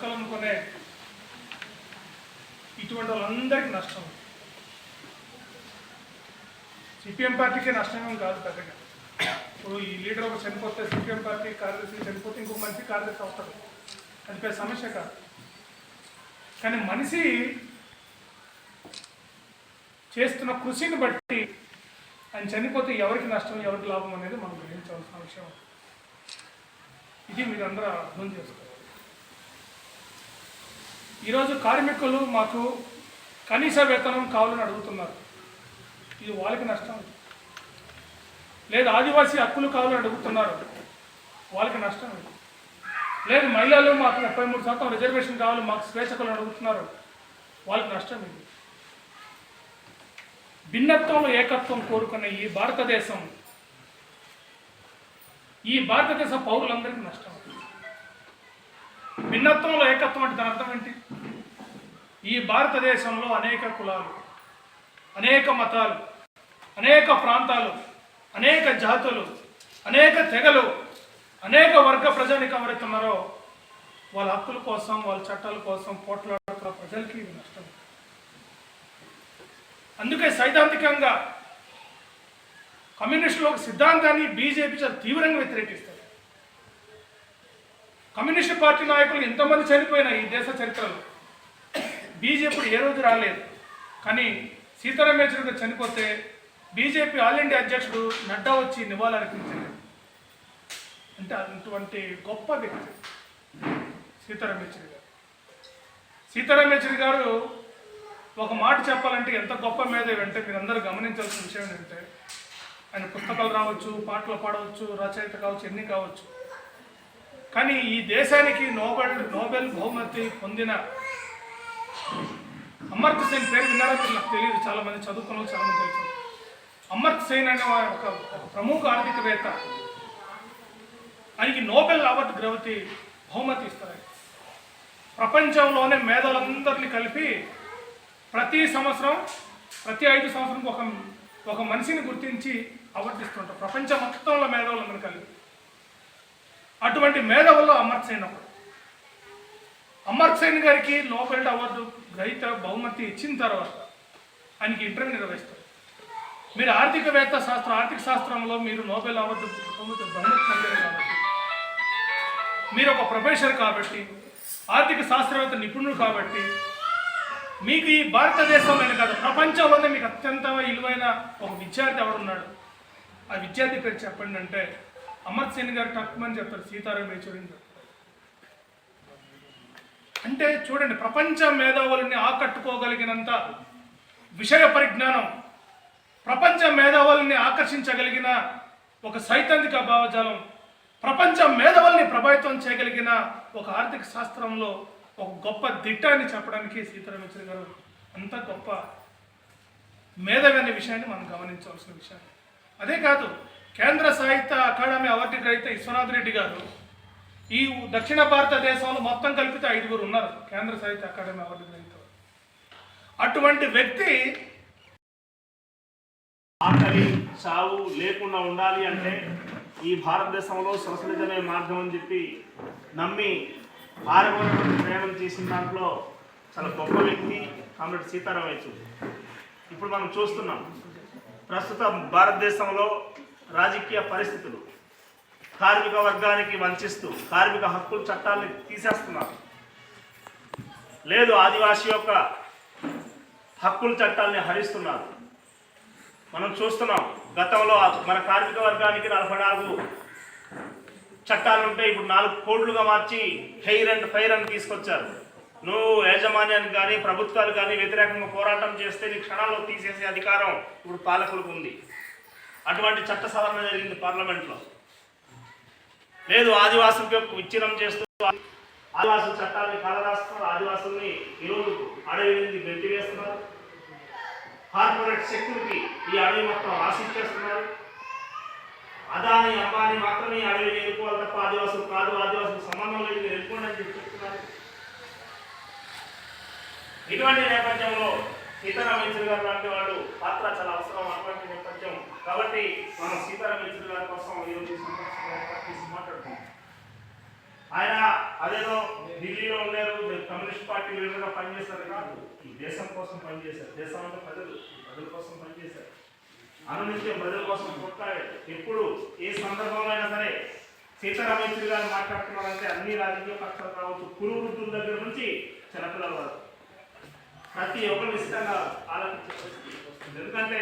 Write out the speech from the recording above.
బట్టలు కొనే ఇటువంటి వాళ్ళందరికీ నష్టం. సిపిఎం పార్టీకి నష్టమేం కాదు పెద్దగా. ఇప్పుడు ఈ లీడర్ ఒక చనిపోతే సిపిఎం పార్టీ కార్యదర్శి చనిపోతే ఇంకొక మనిషి కార్యదర్శి అవుతాడు అది పెద్ద సమస్య కాదు. కానీ మనిషి చేస్తున్న కృషిని బట్టి ఆయన చనిపోతే ఎవరికి నష్టం ఎవరికి లాభం అనేది మనం గ్రహించవలసిన విషయం. ఇది మీరందరూ అర్థం చేసుకోవాలి. ఈరోజు కార్మికులు మాకు కనీస వేతనం కావాలని అడుగుతున్నారు. ఇది వాళ్ళకి నష్టం. లేదు ఆదివాసీ హక్కులు కావాలని అడుగుతున్నారు. వాళ్ళకి నష్టం లేదు మహిళలు మాకు ముప్పై మూడు శాతం రిజర్వేషన్ కావాలి మాకు స్వేచ్ఛకులు అడుగుతున్నారు. వాళ్ళకి నష్టం ఇది. భిన్నత్వంలో ఏకత్వం కోరుకున్న ఈ భారతదేశం ఈ భారతదేశ పౌరులందరికీ నష్టం. భిన్నత్వంలో ఏకత్వం అంటే దాని అర్థం ఏంటి? ఈ భారతదేశంలో అనేక కులాలు అనేక మతాలు అనేక ప్రాంతాలు అనేక జాతులు అనేక తెగలు అనేక వర్గ ప్రజానికి ఎవరైతున్నారో వాళ్ళ హక్కుల కోసం వాళ్ళ చట్టాల కోసం పోట్లాడుతున్న ప్రజలకి ఇది నష్టం. అందుకే సైద్ధాంతికంగా కమ్యూనిస్టులు ఒక సిద్ధాంతాన్ని బీజేపీ చాలా తీవ్రంగా వ్యతిరేకిస్తారు. కమ్యూనిస్ట్ పార్టీ నాయకులు ఎంతమంది చనిపోయినా ఈ దేశ చరిత్రలో? బీజేపీ ఏ రోజు రాలేదు. కానీ సీతారాం యేచూరి చనిపోతే బీజేపీ ఆల్ ఇండియా అధ్యక్షుడు నడ్డా వచ్చి నివాళులర్పించారు. అంటే అటువంటి గొప్ప వ్యక్తి సీతారాం యేచూరి గారు. సీతారాం యేచూరి గారు ఒక మాట చెప్పాలంటే ఎంత గొప్ప మేధావి అంటే మీరందరూ గమనించాల్సిన విషయం ఏంటంటే ఆయన పుస్తకాలు రావచ్చు పాటలు పాడవచ్చు రచయిత కావచ్చు ఎన్ని కావచ్చు. కానీ ఈ దేశానికి నోబెల్ నోబెల్ బహుమతి పొందిన అమర్త్ సేన్ పేరు విన్నారో? మీరు నాకు తెలియదు. చాలా మంది చదువుకున్న చాలామంది తెలుసు. అమర్త్ సేన్ అనే ఒక ప్రముఖ ఆర్థికవేత్త. ఆయనకి నోబెల్ అవార్డు గ్రవతి బహుమతి ఇస్తారు. ప్రపంచంలోనే మేధావులందరినీ కలిపి ప్రతి సంవత్సరం ప్రతి ఐదు సంవత్సరం ఒక ఒక మనిషిని గుర్తించి అవార్డు ఇస్తుంటారు. ప్రపంచం మొత్తంలో మేధావులందరినీ కలిపి. అటువంటి మేధావుల్లో అమర్సేన్ ఒకడు. అమర్సేన్ గారికి నోబెల్ అవార్డు గ్రహీత బహుమతి ఇచ్చిన తర్వాత ఆయనకి ఇంటర్వ్యూ నిర్వహిస్తారు. మీరు ఆర్థికవేత్త శాస్త్రం ఆర్థిక శాస్త్రంలో మీరు నోబెల్ అవార్డు బహుమతి బహుమతి పొందారు కాబట్టి మీరు ఒక ప్రొఫెసర్ కాబట్టి ఆర్థిక శాస్త్రవేత్త నిపుణులు కాబట్టి మీకు ఈ భారతదేశంలోనే కాదు ప్రపంచంలోనే మీకు అత్యంత విలువైన ఒక విద్యార్థి ఎవడున్నాడు ఆ విద్యార్థి పేరు చెప్పండి అంటే అమర్ సేన్ గారు టక్మని చెప్తారు సీతారాం యేచూరి అని చెప్తారు అంటే చూడండి ప్రపంచ మేధావులని ఆకట్టుకోగలిగినంత విషయ పరిజ్ఞానం ప్రపంచ మేధావుల్ని ఆకర్షించగలిగిన ఒక సైద్ధాంతిక భావజాలం ప్రపంచ మేధావుల్ని ప్రభావితం చేయగలిగిన ఒక ఆర్థిక శాస్త్రంలో ఒక గొప్ప దిట్టాన్ని చెప్పడానికి సీతారాం యేచూరి గారు అంత గొప్ప మేధవి అనే విషయాన్ని మనం గమనించవలసిన విషయం. అదే కాదు కేంద్ర సాహిత్య అకాడమీ అవార్డు గ్రహీత విశ్వనాథ్ రెడ్డి గారు. ఈ దక్షిణ భారతదేశంలో మొత్తం కలిపితే ఐదుగురు ఉన్నారు కేంద్ర సాహిత్య అకాడమీ అవార్డు గ్రహీత అటువంటి వ్యక్తి ఆకలి చావు లేకుండా ఉండాలి అంటే ఈ భారతదేశంలో సొసలిజమే మార్గం అని చెప్పి నమ్మి ఆరవరకు ప్రయాణం చేసిన దాంట్లో చాలా గొప్ప వ్యక్తి కామ్రేడ్ సీతారాం ఇప్పుడు మనం చూస్తున్నాం ప్రస్తుతం భారతదేశంలో రాజకీయ పరిస్థితులు. కార్మిక వర్గానికి వంచిస్తూ కార్మిక హక్కుల చట్టాన్ని తీసేస్తున్నారు. లేదు ఆదివాసీ యొక్క హక్కుల చట్టాన్ని హరిస్తున్నారు. మనం చూస్తున్నాం గతంలో మన కార్మిక వర్గానికి నలభై నాలుగు చట్టాలు ఉంటే ఇప్పుడు నాలుగు కోడ్లుగా మార్చి హెయిర్ అండ్ ఫైర్ అని తీసుకొచ్చారు. నువ్వు యాజమాన్యానికి కానీ ప్రభుత్వాలు కానీ వ్యతిరేకంగా పోరాటం చేస్తే నీ క్షణాల్లో తీసేసే అధికారం ఇప్పుడు పాలకులకు ఉంది. అటువంటి చట్ట సవరణ జరిగింది పార్లమెంట్లో. లేదు ఆదివాసులకు విచ్ఛిన్నం చేస్తూ ఆదివాసుల చట్టాన్ని కలరాస్తున్నారు ఆదివాసుల్ని ఈరోజు అడవి నుండి వెంటివేస్తున్నారు కార్పొరేట్ శక్తులకి ఈ అడవి మొత్తం ఆశించేస్తున్నారు అదాని అంబానీ మాత్రమే అడవి అడవిని ఎన్నుకోవాలి తప్ప ఆదివాసులు కాదు ఆదివాసులకు సంబంధం లేదు మీరు ఎదుర్కోండి అని చెప్పి చెప్తున్నారు. ఇటువంటి నేపథ్యంలో ఇతర యేచూరి గారు లాంటి వాళ్ళు పాత్ర చాలా అవసరం అటువంటి నేపథ్యం కాబట్టి మనం సీతారాం యచూరి గారి కోసం ఈరోజు ఈ ఆయన అదేదో ఢిల్లీలో ఉండేరు పార్టీ లీడర్గా పనిచేశారు కాదు. ఈ దేశం కోసం పనిచేశారు. దేశం అంటే ప్రజలు ప్రజల కోసం పనిచేశారు. అనునిత్యం ప్రజల కోసం కొట్లాడారు. ఎప్పుడు ఏ సందర్భంలో అయినా సరే సీతారామేశ్వరి గారు మాట్లాడుతున్నారంటే అన్ని రాజకీయ పక్షాలు కావచ్చు కురు వృద్ధుల దగ్గర నుంచి చిన్నపిల్లల వరకు. ప్రతి ఒక్కరు ఇష్టంగా ఆలోచించే ఎందుకంటే